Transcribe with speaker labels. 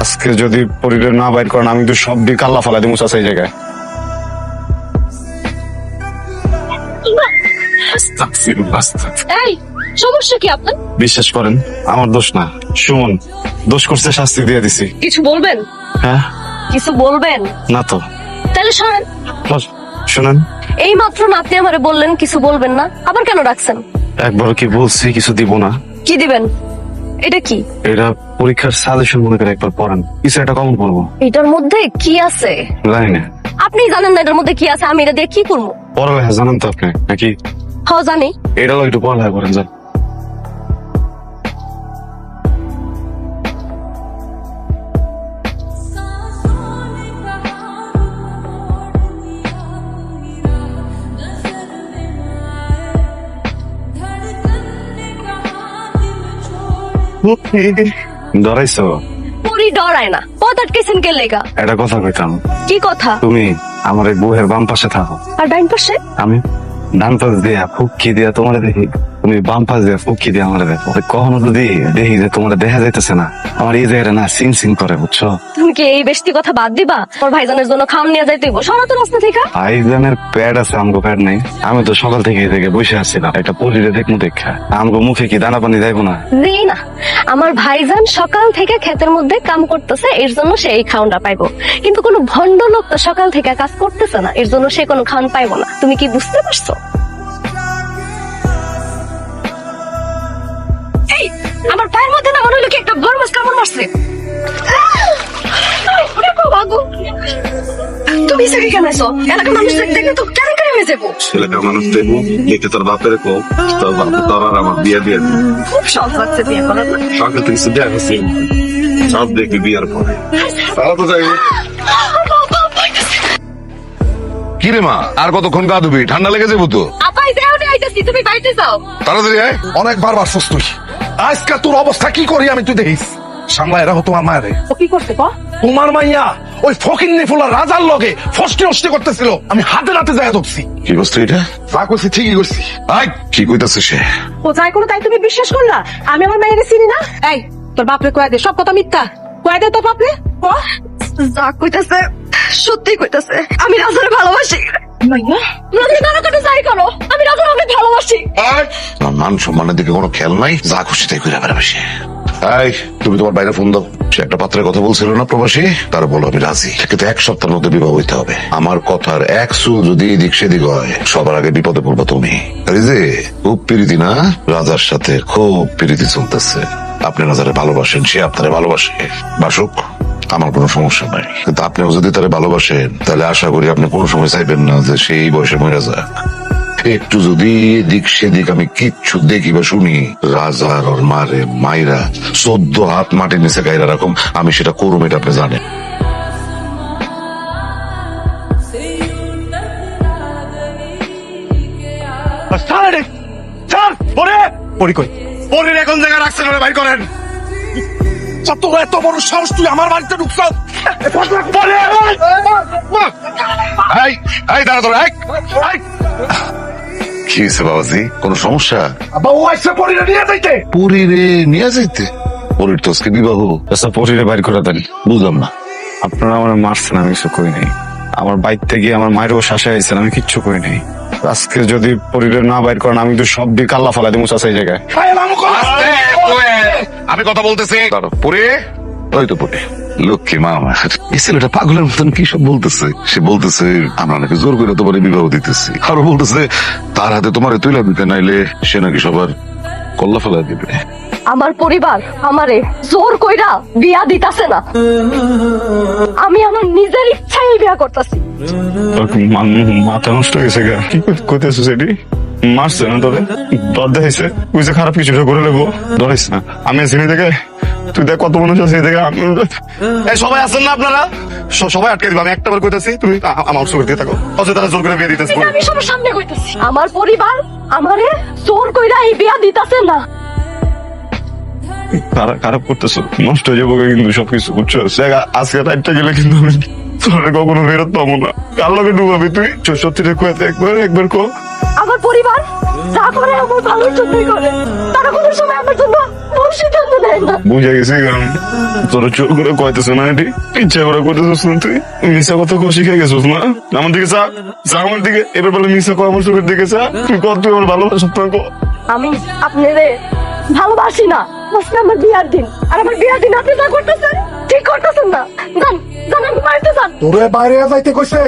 Speaker 1: আজকে যদি পরিবার না বাইর করেন আমি তো সব দিয়ে কাল্লা ফালাই দিবো চাষা এই জায়গায়।
Speaker 2: সমস্যা কি আপনার?
Speaker 1: বিশ্বাস করেন আমার দোষ না। সুমন দোষ করতে শাস্তি দিয়ে দিছি।
Speaker 2: কিছু বলবেন?
Speaker 1: হ্যাঁ?
Speaker 2: কিছু বলবেন?
Speaker 1: না তো।
Speaker 2: তাহলে শোনেন।
Speaker 1: শোনেন।
Speaker 2: এই মাত্র আপনি আমারে বললেন কিছু বলবেন না। আবার কেন রাখছেন
Speaker 1: একবার কি বলছি কিছু দিব না।
Speaker 2: কি দিবেন? এটা কি?
Speaker 1: এটা পরীক্ষার সাজেশন মনে করে একবার পড়েন। কিছু একটা কমন করব।
Speaker 2: এটার মধ্যে কি আছে?
Speaker 1: জানি না।
Speaker 2: আপনি জানেন না এটার মধ্যে কি আছে? আমি এটা দিয়ে কি করব?
Speaker 1: পড়ালেখা জানেন তো আপনি? নাকি?
Speaker 2: হ্যাঁ জানি।
Speaker 1: এটা একটু পড়ালেখা করেন যান। ধরাইছো
Speaker 2: পরি ডরায় না। পথ আটকেছেন কে লেগা?
Speaker 1: একটা কথা কইতাম।
Speaker 2: কি কথা?
Speaker 1: তুমি আমার এই বুহের বাম পাশে থাকো।
Speaker 2: আর ডান পাশে?
Speaker 1: আমি ডান পাশ দিয়া ফুকি দিয়া তোমার দেখি। তুমি বাম পাশ দিয়া ফুকি দিয়া আমার দেখো। কখনো যদি দেখি যে তোমার দেখা যাইতেছে না। আমার এই জায়গাটা না সিং সিং করে বুঝছ?
Speaker 2: তুমি কি এই বেশি কথা বাদ দিবা? ওর ভাইজানের জন্য খাওয়ান নিয়ে যাইতে হইব। সরা তো রাস্তা থেকে।
Speaker 1: ভাইজানের প্যাড আছে আমগো প্যাড নেই। আমি তো সকাল থেকে থেকে বসে আছিলাম। একটা পরিরে দেখমু দেখা। আমগো মুখে কি দানা পানি যাইবো না?
Speaker 2: জি না। আমার ভাইজান সকাল থেকে ক্ষেতের মধ্যে কাম করতেছে এর জন্য সে এই খাওনটা পাইবো। কিন্তু কোনো ভণ্ড লোক তো সকাল থেকে কাজ করতেছে না এর জন্য সে কোনো খাওন পাইবো না। তুমি কি বুঝতে পারছ? বড় মাছ কামড় মারছে ওরে বাবা গো। তুমি সেখানে কেন আছো এলাকার মানুষ দেখলে তো কেন কেন হয়ে যাব?
Speaker 1: ছেলেটা মানুষ দেখব দেখে তোর বাপের কো তোর বাপ তোর আর আমার বিয়ে দিয়ে
Speaker 2: খুব শখ লাগছে বিয়ে করার না
Speaker 1: সকাল থেকে শুধু আসছি সব দেখি বিয়ার পরে। তারা তো যাইবো।
Speaker 3: কি রে মা আর কতক্ষণ গা ধুবি? ঠান্ডা লেগে যাব তো।
Speaker 2: আপাই দেও নে আইতাছি তুমি বাইরে যাও।
Speaker 3: তাড়াতাড়ি আয়।
Speaker 4: অনেকবার তুই। আজকে তোর অবস্থা কি করি আমি তুই দেখিস। সামলা এরা তোমার মায়ের।
Speaker 2: ও কি করতে কো?
Speaker 4: তোমার মাইয়া ওই ফকির ফুলা রাজার লগে ফষ্টি অষ্টি করতেছিল। আমি হাতে নাতে যায় ধরছি।
Speaker 3: কি বস্তু এটা?
Speaker 4: যা করছি ঠিকই করছি
Speaker 3: আয় কি কইতাছে সে?
Speaker 5: ও যাই করো তাই তুমি বিশ্বাস করলা আমি আমার মেয়েকে চিনি না। এই তোর বাপরে কয়ে দে সব কথা মিথ্যা। কয়ে দে তোর বাপরে। ক?
Speaker 2: যা কইতাছে সত্যি কইতাছে। আমি রাজার ভালোবাসি।
Speaker 5: মাইয়া?
Speaker 2: নদী কারও কাছে যাই করো। আমি রাজার অনেক ভালোবাসি।
Speaker 3: আমার মান সম্মানের দিকে কোনো খেয়াল নাই? যা খুশি তাই করে বেড়াবেশি তুমি তোমার বাইরে ফোন দাও। সে একটা পাত্রের কথা বলছিল না প্রবাসী? তার বলো, আমি রাজি। কিন্তু এক সপ্তাহের মধ্যে বিবাহ হইতে হবে। আমার কথার এক চুল যদি এদিক সেদিক হয়, সবার আগে বিপদে পড়ব তুমি। যে, খুব প্রীতি না? রাজার সাথে খুব প্রীতি চলতেছে। আপনি রাজারে ভালোবাসেন, সে আপনারে ভালোবাসে। বাসুক, আমার কোনো সমস্যা নাই। কিন্তু আপনিও যদি তারে ভালোবাসেন, তাহলে আশা করি আপনি কোনো সময় চাইবেন না যে সেই বয়সে মরে যাক। একটু যদি এদিক সেদিক আমি কিচ্ছু দেখি বা শুনি রাজার ওর মারে মাইরা চোদ্দ হাত মাটির নিচে গাইরা রাখুম আমি সেটা করুম এটা আপনি জানেন।
Speaker 4: পরির এখন জায়গা রাখছেন ওরে বাইর করেন। সব তো এত বড় সাহস তুই আমার বাড়িতে ঢুকছ? পরে
Speaker 3: এই এই দাঁড়া তোরা এই, এই। কি হয়েছে বাবাজি? কোনো সমস্যা?
Speaker 4: বাবু আইসে পরিরে নিয়ে যাইতে।
Speaker 3: পুরীরে নিয়ে যাইতে? পুরীর তো আজকে বিবাহ।
Speaker 1: আচ্ছা পরিরে বাইর করে দেন।
Speaker 3: বুঝলাম না।
Speaker 1: আপনারা আমার মারছেন আমি কিছু করি নাই। আমার বাইতে গিয়ে আমার মায়েরও শাসে আইছেন আমি কিচ্ছু করি নাই। আজকে যদি পরিরে না বাইর করেন আমি তো সব দিয়ে কাল্লা ফালাই দিবো চাষা এই জায়গায়
Speaker 3: আমি কথা বলতেছি। পুরে? ওই তো পুরে। লক্ষ্মী মা আমার এই ছেলেটা পাগলের মতন কি সব বলতেছে? সে বলতেছে আমরা নাকি জোর করে তোমার বিবাহ দিতেছি। আরও বলতেছে তার হাতে তোমার তুইলা দিতে নাইলে সে নাকি সবার কল্লা ফেলা দিবে।
Speaker 2: আমার পরিবার আমারে জোর কইরা বিয়া দিতাছে না। আমি আমার নিজের ইচ্ছায় বিয়া করতেছি।
Speaker 1: মা- মাথা নষ্ট হয়ে গেছে গা? কি করতেছো সেটি? মারছে না তবে তোরে? দর দেখাইছে বুঝে খারাপ কিছু করে নেব ধরিস না। আমি চিনি দেখে তুই দেখ কত মানুষ আছে দেখে সবাই আছেন না আপনারা? সবাই আটকে দিবে আমি একটা বার কইতাছি তুমি আমার উৎসব দিয়ে থাকো। অথচ তারা জোর করে বিয়ে দিতেছে।
Speaker 2: আমি সবার সামনে কইতাছি। আমার পরিবার আমারে জোর কইরা এই বিয়া দিতাছে না।
Speaker 1: খারাপ খারাপ করতেছো নষ্ট হয়ে যাব কিন্তু সবকিছু বুঝছ? আজকে রাইটটা গেলে কিন্তু আমি তোরে কখনো ফেরত পাবো না। কার লগে ডুবাবি তুই? সত্যিটা কয়ে একবার একবার কো
Speaker 2: আমার পরিবার যা করে আমার ভালোর জন্যই করে। তারা কোনো সময় আমার জন্য
Speaker 1: বুঝে গেছি কারণ তোর চোর করে কয়তেছে না এটি ইচ্ছা করে কইতেছিস না তুই মিশা কথা কো শিখে গেছিস না? আমার দিকে চা চা আমার দিকে। এবার বলে মিশা কো আমার চোখের দিকে চা তুই কর তুই আমার ভালোবাসা কো
Speaker 2: আমি আপনারে ভালোবাসি না। আজকে আমার বিয়ার দিন। আর আমার বিয়ার দিন আপনি যা করতেছেন ঠিক করতেছেন না। জান জান আপনি বাড়িতে যান।
Speaker 4: তোরে বাইরে যাইতে কইছে।